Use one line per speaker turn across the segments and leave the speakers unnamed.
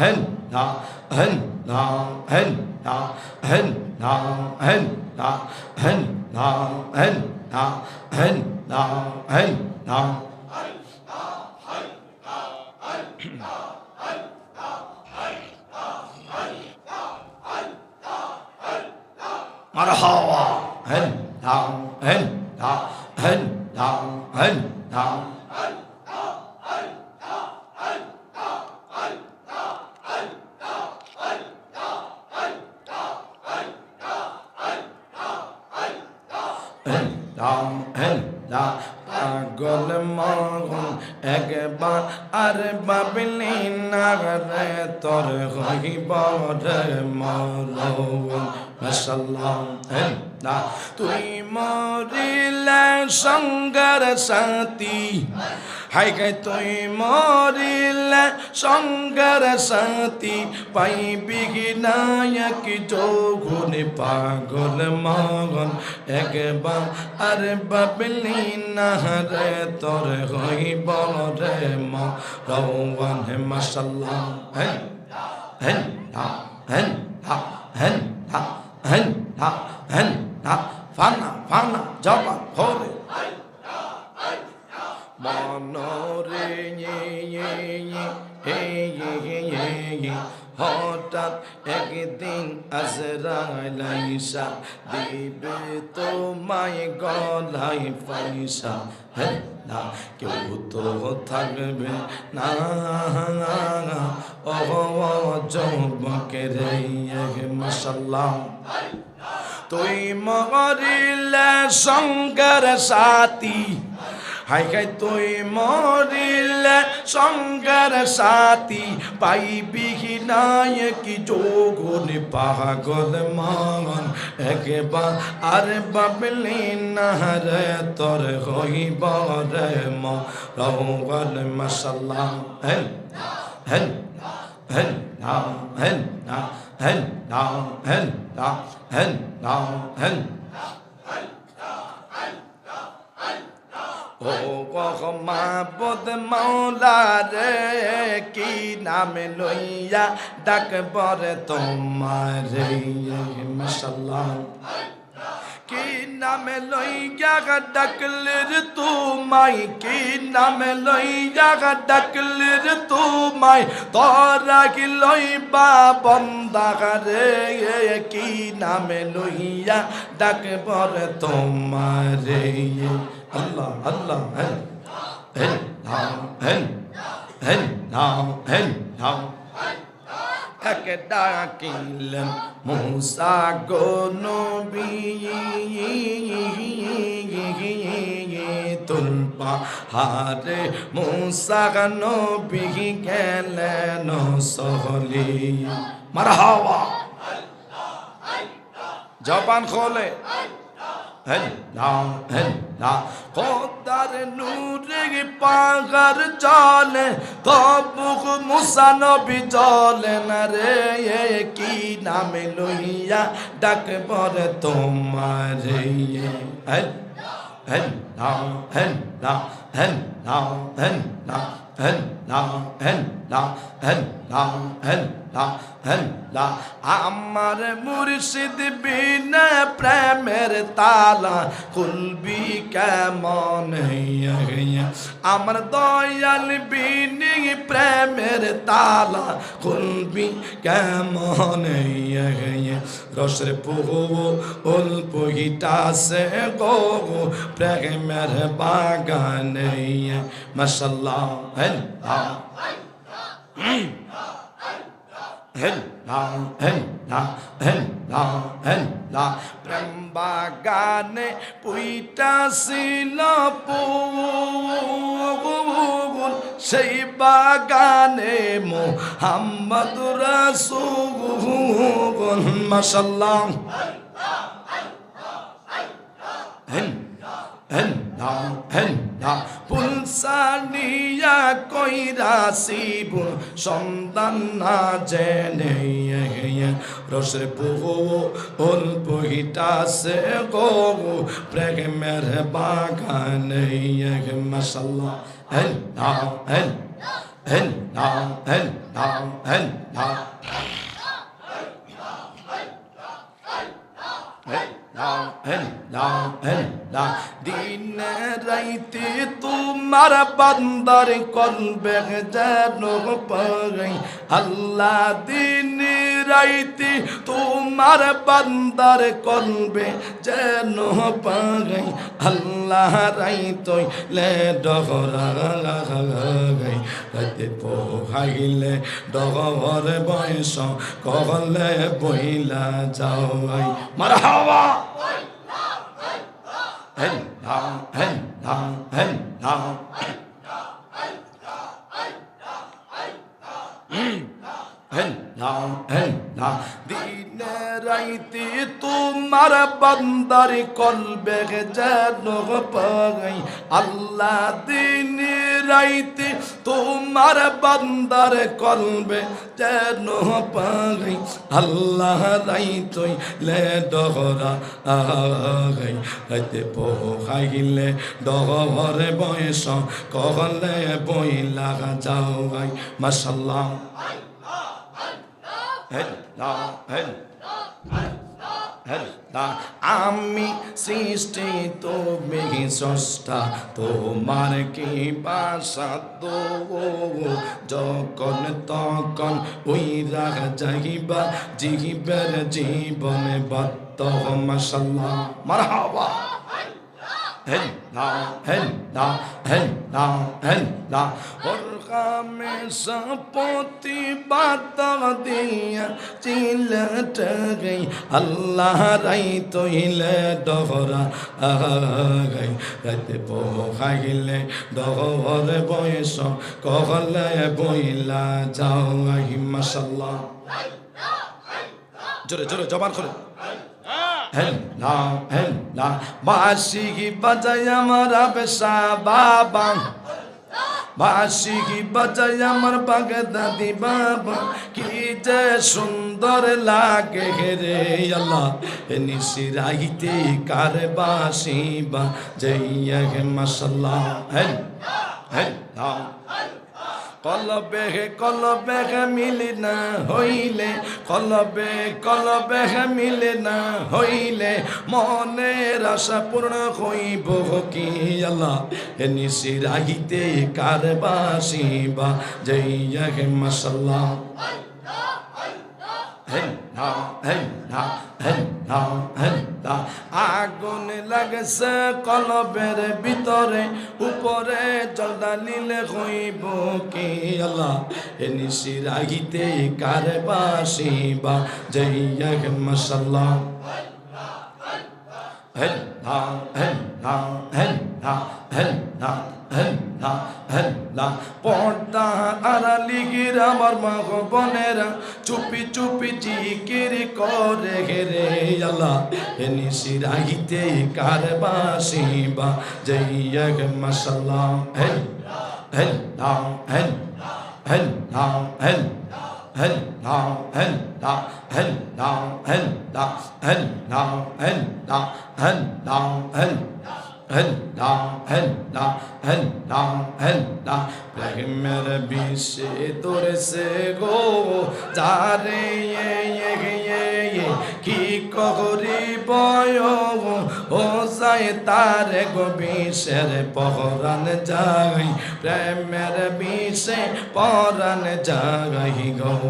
hen na hen na hen na hen na hen na hen na hen na hen na hen na مرحبا هن نعم هن نعم هن نعم هن نعم হেন না পাগল মগন একবার আর বাবলি না তোর হইব রে তুই মরিলে সঙ্গর সাথী। হাইকে তুই মরিলে সঙ্গের সাথী পাইবি নায়ক যোগন পাগল মগন? একবার আরে বাবলি নাহরে তোর হইব রে মৌবন হে মশাল্লা হ্যাঁ হ্যাঁ হ্যাঁ হ্যাঁ হ্যাঁ হ্যাঁ হ্যাঁ ফানা ফানা জবাব হ্যাঁ মনরে হঠাৎ একদিন আজরাইলাইসা, দিবে তোমায় গলায় পয়সা হ্যাঁ কেউ তো থাকবে না। ও যৌবকে রে মশাল্লাহ। তুই মরিলে শঙ্কর সাথী। হাই হাই তুই মরিলে শঙ্কর সাথী পাইবি নায়ক যোগুন পাগল মগন একবার আর বাবলি নারে তোর হইব রে মগল মশাল্লাহ হেন হেন হেন হেন হেন হেন হেন না হেন ও মাবদ মৌলা রে, কি নামে লইয়া ডাক বরে তোমার? মশাল্লাহ কি নামে লইয়া ডাকলের তুমাই কি নামে লইয়া ডাকলের তুমাই তোরা কি লইবা বন্দা রে কি নামে লইয়া ডাক বরে তোমার? আল্লাহ আল্লাহ হেন হেন নাম হেন হেন নাম হেন নাম এক ডাকিলেন মুসা গো নবী। তুলপা হারে মুসা নবী গেলেন সহলি। মারহাওয়া জবান খোলে। খোদার নূরে পাগার চলে, তবুক মুসা নবী চলে না রে কি নামে লইয়া ডাক পরে তোমার হেন হেন না হেন না হেন না হেন না হেন লা লা আমার মুর্শিদ বিনা প্রেমের তালা খুলবি কেমন আমার দয়াল বিনি প্রেমের তালা খুলবি কেমন রসের পুহো উল পুহিটা সে গো, প্রেমের বাগান মশাল্লাহ হ্যাঁ বাগানে পুইটা ছিল পুগুল সেই বাগানে মোহাম্মদ রাসূল মাশাল্লাহ হেন্না হেন্না পুলসানিয়া কইরাসিব সন্তান না জেনে রসে পুহো ওল পুহিটা সে গো প্রেমের বাগানে মশাল্লাহ হেন্না হেন্না হেন্না হেন্না হেন্না দিন রাইতে তোমার বান্দার করবে যেন পাই আল্লাহ দিন রাইতে তোমার বান্দার করবে যেন পাই আল্লাহ রাইতই লে ডগরা গাই রাইতে পোহাইলে ডগর বয়স কহলে বইলা যাও মার হাওয়া রাইতে তোমার বান্দারি কলবে যেন পাই। আল্লাহ দিনে রাইতে তোমার বান্দার কলবে যেন পাই আল্লাহ রাইতই লে ডহরা আগাই রাইতে পোহাইলে ডহরে বয়স কহলে বই লাগা যাও গাই মাসাল্লাহ হেন হেন না আমি সৃষ্টি, তুমি স্রষ্টা, তোমার কি বাসা তো যখন তখন ওই রাগ যাইবা জিহিবের জীবনে বত্ত, মশাল্লাহ, মারহাবা। না হেন না ওর কামে সপতি বাত দিয়া চিলট গই আল্লাহ রাই তইলে ডহরা আগাই রাতে পোহাইলে ডহর বয়স কহলে বইলা যাও আই মাশাল্লাহ জোরে জোরে জবান করে হেন না হেন না বাসি কি বাজাই আমার বেসা বাবা বাসি কি বাজাই আমার বাগে দাদি বাবা কি যে সুন্দর লাগে রে আল্লাহ নিশি রাইতে কার বাসি বা জইয়া হে মাসাল্লাহ হেন না কলবে হে কলবে হে মিলে না হইলে কলবে কলবে হে মিলে না হইলে মনে আশা পূর্ণ হইব কি আল্লাহ? হে নিশি রাহিতে কার বাসিবা জইয়া হে আল্লাহ হেন আগুন লাগছে কলবের ভিতরে, উপরে জল ডালিলে হইব কি আল্লাহ? এ নিশি রাহিতে কার বাসিবা? জইয়া হে মাসাল্লাহ হেন না, হেন না হেন না পর্দা আড়ালি গির আমার মা বোনেরা, চুপি চুপি জিকির করে রে আল্লাহ। এ নিশি রাহিতে কার বাসিবা জইয়া গে মাসাল্লাহ। হেন হেন না, হেন হেন না হেন না হেন না হেন না হেন না হেন না হেন না হেন হেন না হেন না হেন না হেন না প্রেমের বিষে তোরছে গো যারে এ এ এ কি করি বয় ও যায় তারে গো বিষের পহরান যাই প্রেমের বিষে পরান যাই গৌ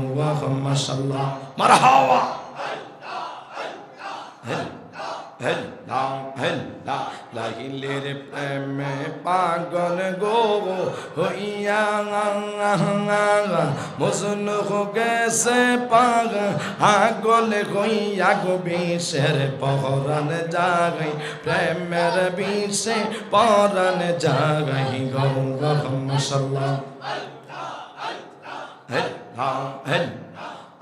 মাশাল্লাহ। মারহাবা হেন হেন না লাগিলের প্রেমে পাগল গো হইয়া হো গেছে পাগ আগল হইয়া গো বিষের পহরান জাগাই প্রেমের বিষে পরান জাগাই গো মশাল্লাহ হেন না হেন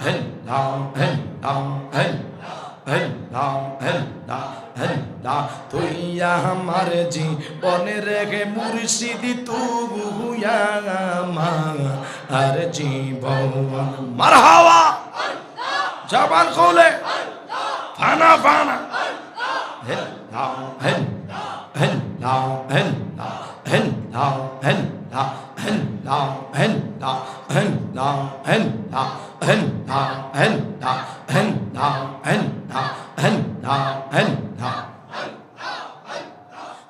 হেন না হেন না হেন হেন না হেন না হেন না তুই আমার জীবনে রেখে মুর্শিদি তুয়া আর জীবন মার হাওয়া জবান খোলে ফানা ফানা হেন না হেন হেন না হেন না হেন না হেন না হেন না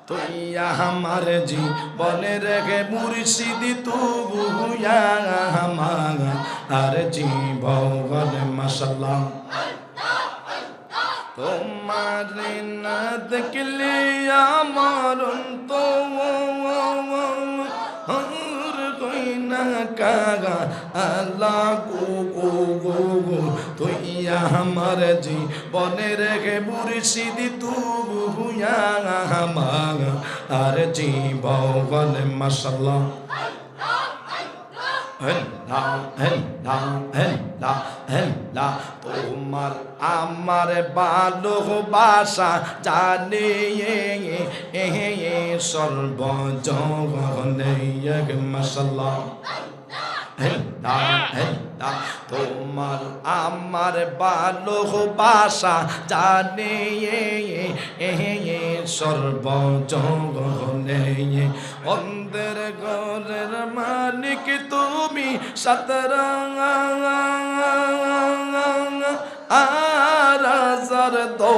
তুই আমার জি বনে রেখে মুর্শিদি তুয়া আর জি ভগবান মশাল্লাহ তোমার না দেখলে আমার তো কাগা আল্লাহ গো গো গো গো তুই আমার জীবনে রেখে মুর্শিদি, তু হুয়া আমার আর জীবন মশাল্লাহ হেল্লা হেল্লা হেল্লা হেল্লা তোমার আমার ভালোবাসা জানিয়ে সর্বজগনে এক তোমার আমার ভালোবাসা জানে সর্বজগলে অন্ধের গরের মালিক তুমি সতরঙ্গ আর দো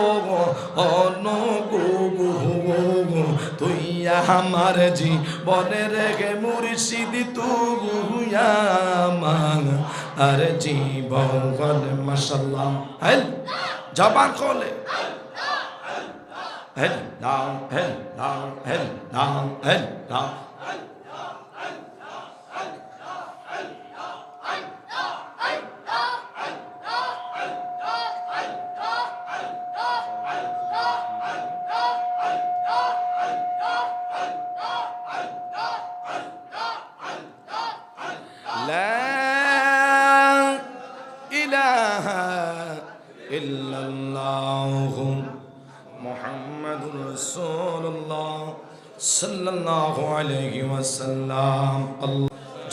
অনুগু আমার জীবনে রেগে মুর্শিদি তু গুয়া মাং আর জীবন মশাল্লাহ হেল, জবান খোলে। হেল নাও হেল নাও হেল নাও হেল নাও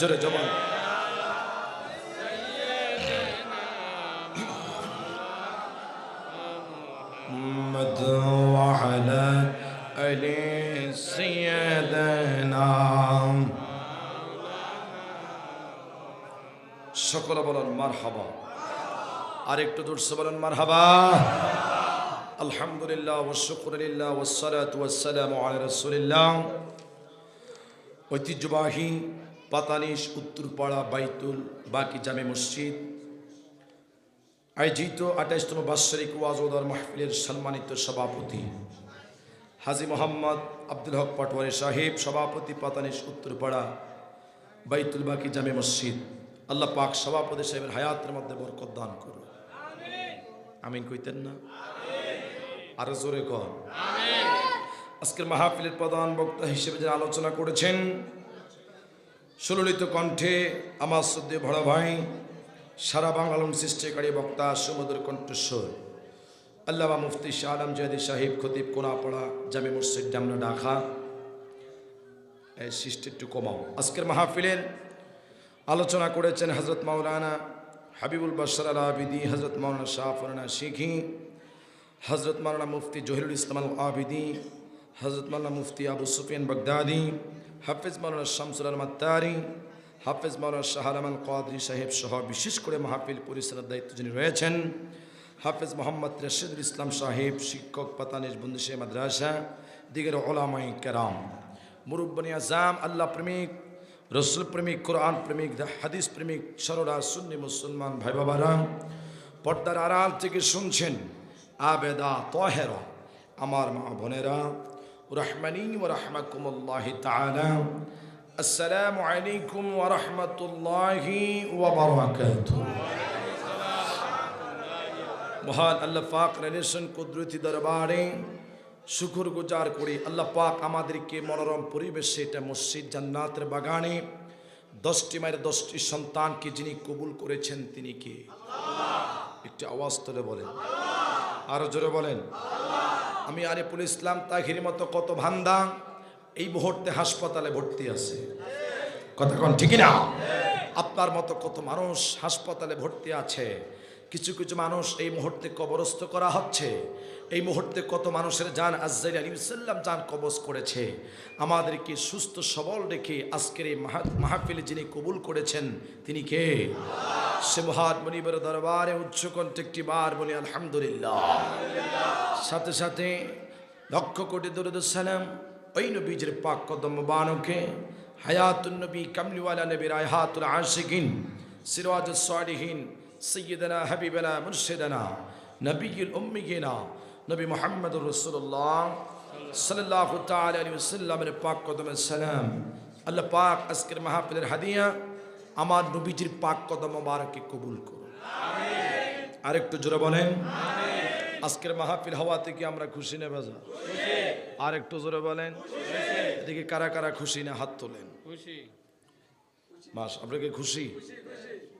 الله جرى جبل محمد وعلى آل سيدنا সকলে বলেন মার হাবা আর একটু দূরসে বলেন মার হাবা আলহামদুলিল্লাহ ওশুকুরিল্লাহ ওসালাত ওয়াসালাম আলা রসুলিল্লাহ ঐতিহ্যবাহী পাতানিশ উত্তরপাড়া বাইতুল বাকি জামে মসজিদ। আয়োজিত আঠাইশতম বাৎসরিক ওয়াজদার মাহফিলের সম্মানিত সভাপতি হাজি মোহাম্মদ আব্দুল হক পাটোয়ারি সাহেব সভাপতি পাতানিশ উত্তরপাড়া বাইতুল বাকি জামে মসজিদ। আল্লাহ পাক সভাপতি সাহেবের হায়াতের মধ্যে বরকত দান করুন। আমিন কইতেন না? আরও জোরে কর আজকের মাহফিলের প্রধান বক্তা হিসেবে যে আলোচনা করেছেন সুললিত কণ্ঠে আমার সদ্য বড় ভাই, সারা বাংলালম সৃষ্টিকারী বক্তা সুমধুর কণ্ঠস্বর, আল্লামা মুফতি শাহ আলম জাহাদি সাহিব খতিব কোনাপাড়া, জামে মসজিদ ডামনা ডাকা এই সৃষ্টি একটু কমাও। আজকের মাহফিলের আলোচনা করেছেন হজরত মাওলানা হাবিবুল আল আবিদি হজরত মাওলানা শাহ ফরানা শিখি হজরত মাওলানা মুফতি জহিরুল ইসলাম আবিদি হজরত মাওলানা মুফতি আবু সুফিয়ান বগদাদি হাফিজ মাওলানা শামসুল আল মাত্তারি হাফিজ মাওলানা শাহ আলমান কাদরি সাহেব সহ বিশেষ করে মাহফিল পরিচালনার দায়িত্ব যিনি রয়েছেন, হাফেজ মোহাম্মদ রশিদুল ইসলাম সাহেব, শিক্ষক পাতানিশ বন্ধুশে মাদ্রাসা, দিগের ওলামাই কেরাম। মুরব্বনী আজাম, আল্লাহ প্রেমিক, রসুল প্রেমিক, কোরআন প্রেমিক, হাদিস প্রেমিক সরোরা সুন্নি মুসলমান ভাই বাবারা, পর্দার আড়াল থেকে শুনছেন, আবেদা তহেরা, আমার মা বোনেরা রহমানি ও রহমাকুমুল্লাহ তাআলা। আসসালামু আলাইকুম ওয়া রাহমাতুল্লাহি ওয়া বারাকাতুহু। মহান আল্লাহ পাক রেনেশন কুদরতি দরবারে শুকুর গুজার করি। আল্লাহ পাক আমাদেরকে মনোরম পরিবেশে এটা মসজিদ, জান্নাতের বাগানে দশটি মায়ের দশটি সন্তানকে যিনি কবুল করেছেন তিনি কে? একটি আওয়াজ তুলে বলেন। আরও জোরে বলেন। আমি আরিফুল ইসলাম, তাহির মতো কত ভান্দা এই মুহূর্তে হাসপাতালে ভর্তি আছে। কথা কোন ঠিকই না? আপনার মতো কত মানুষ হাসপাতালে ভর্তি আছে, কিছু কিছু মানুষ এই মুহূর্তে কবরস্থ করা হচ্ছে, এই মুহূর্তে কত মানুষের যান আজ্জাইল আলী সাল্লাম যান কবজ করেছে। আমাদেরকে সুস্থ সবল রেখে আজকের এই মাহা- মাহফিলে যিনি কবুল করেছেন, তিনি কে? সে মহাত মনিবের দরবারে উচ্চ কণ্ঠে একটি বার বলি, আলহামদুলিল্লাহ। সাথে সাথে লক্ষ কোটি দরুদ সালাম ওই নবীজের পাক কদম বানকে, হায়াতুন নবী কামলিওয়ালা নবীর আয়াতুল আশিকিন, সিরাজ সালিহিন, সৈয়দনা, হাবিবানা, মুর্শিদানা নবীল উম্মিগিনা, নবী মোহাম্মদুর রসুল্লাহ সাল্লাল্লাহু তাআলা আলাইহি ওয়াসাল্লামের পাক কদমে সালাম। আল্লাহ পাক আজকের মাহফিলের হাদিয়া আমার নবীজির পাক কদম মোবারকে কবুল করুন আরেকটু জোরে বলেন আজকের মাহফিল হওয়া থেকে আমরা খুশি না বাজা? আর একটু জোরে বলেন এদিকে কারা কারা খুশি না হাত তোলেন?
খুশি।
মাস আপনাকে খুশি?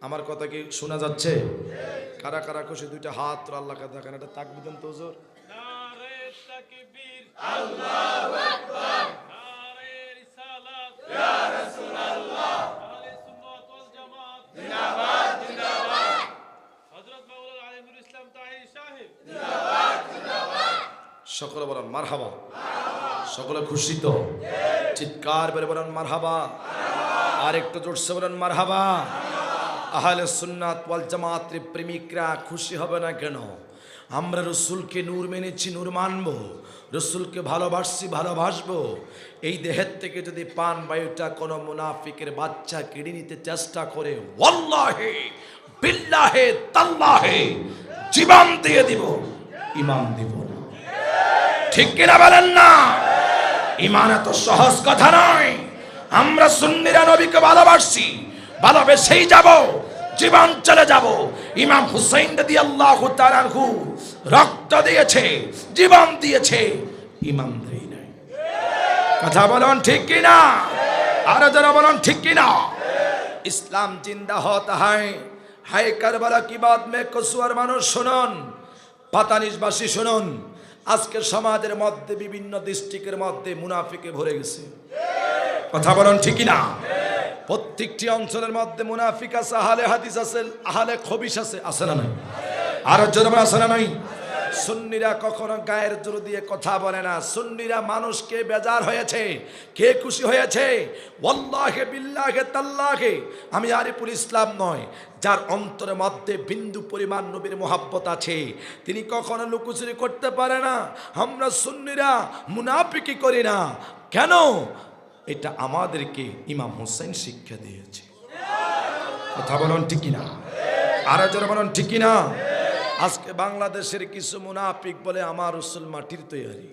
আমার কথা কি শোনা যাচ্ছে? কারা কারা খুশি? দুইটা হাত তোর আল্লাহকে দেখেন এটা তাক দিতেন তো জোর
আল্লাহু আকবার। নারে রিসালাত। ইয়া রাসূলুল্লাহ আহলে সুন্নাত ওয়াল জামাত জিন্দাবাদ জিন্দাবাদ হযরত মাওলানা আলিমুল ইসলাম তাহির সাহেব
সকলে বলেন মারহাবা। সকলে খুশি তো চিৎকার বেড়ে বলেন মারহাবা। আর একটু জোরসে বলেন মারহাবা। আহলে সুন্নাত ওয়াল জামাতের প্রেমিকরা খুশি হবে না কেন? আমরা রসুলকে নূর মেনেছি, নূর মানব। রসুলকে ভালোবাসছি, ভালোবাসবো। এই দেহের থেকে যদি পান বায়ুটা কোনো মুনাফিকের বাচ্চা কেড়ে নিতে চেষ্টা করে, ওয়াল্লাহে বিল্লাহে তাল্লাহে, জীবন দিয়ে দিব ইমান দিব ঠিক কিনা বলেন না? ইমান এত সহজ কথা নয়। আমরা সুন্নিরা নবীকে ভালোবাসছি। ভালোবেসেই যাব, জীবন চলে যাব। ইমাম হুসাইন দাদি আল্লাহ তাআলাহু রক্ত দিয়েছে, জীবন দিয়েছে ইমান দেই নাই। কথা বলুন ঠিক কিনা? আরও যারা বলুন ঠিক কিনা? ইসলাম জিন্দা হতা হয়। হায় কারবালা, কি বাদ মে কসুয়ার মানুষ শুনুন। পাতানিসবাসী শুনুন। আজকের সমাজের মধ্যে, বিভিন্ন ডিস্ট্রিক্টের মধ্যে মুনাফিকে ভরে গেছে। কথা বলুন ঠিকই না প্রত্যেকটি অঞ্চলের মধ্যে মুনাফিক আছে, আহলে হাদিস আছে, আহলে খবিস আছে আছে না নাই? আরও জোর আছে না নাই? সুন্নিরা কখনো গায়ের জোর দিয়ে কথা বলে না। সুন্নিরা মানুষকে বেজার হয়েছে, কে খুশি হয়েছে? ওয়াল্লাহে বিল্লাহে তাল্লাহে। আমি আরিফুল ইসলাম নয়, যার অন্তরের মধ্যে বিন্দু পরিমাণ নবীর মোহাব্বত আছে। তিনি কখনো লুকুচুরি করতে পারে না। আমরা সুন্নিরা মুনাফিকি করি না। কেন? এটা আমাদেরকে ইমাম হোসেন শিক্ষা দিয়েছে। কথা বলুন ঠিকই না আরও যারা বলুন ঠিকই না আজকে বাংলাদেশের কিছু মুনাফিক বলে আমার রসুল মাটির তৈরি।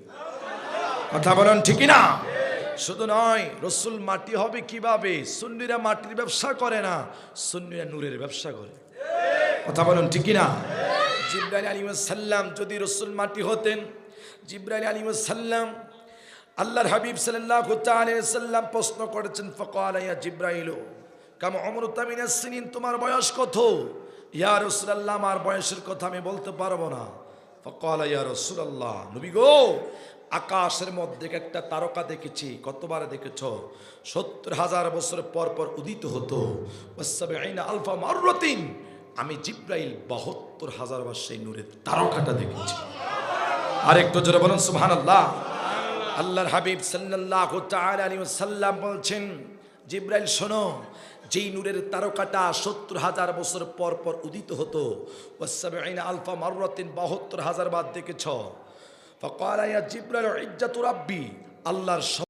কথা বলেন ঠিকই না শুধু নয়, রসুল মাটি হবে কীভাবে? সুন্নিরা মাটির ব্যবসা করে না, সুন্নিরা নূরের ব্যবসা করে। কথা বলেন ঠিকই না জিব্রাইল আলী সাল্লাম যদি রসুল মাটি হতেন, জিব্রাইল আলী সাল্লাম আল্লাহর হাবিব তাআলা সাল্লাম প্রশ্ন করেছেন, ফকাল জিব্রাইল, কাম অমরতামিনা সিনিন, তোমার বয়স কত? ইয়া রাসূলুল্লাহ, আমার বয়সের কথা আমি বলতে পারব না। ফকাল, ইয়া রাসূলুল্লাহ, নবী গো, আকাশের মধ্যে একটা তারকা দেখেছি, কতবার দেখেছ? সত্তর হাজার বছর পর পর উদিত হতো। আলফা মাররাতিন, আমি জিব্রাইল বাহাত্তর হাজার বার সেই নূরের তারকাটা দেখেছি। আরেকটু জোরে বলুন, সুবহানাল্লাহ। আল্লাহর হাবিব আলাইহি ওয়াসাল্লাম বলছেন, জিব্রাইল, শোনো যেই নূরের তারকাটা সত্তর হাজার বছর পর পর উদিত হতো। ওয়াসাবিঈনা আলফা মারুরাতিন বাহত্তর হাজার বাদ দেখেছ। ফকাল জিব্রাল ইজ্জাতুর আব্বি আল্লাহর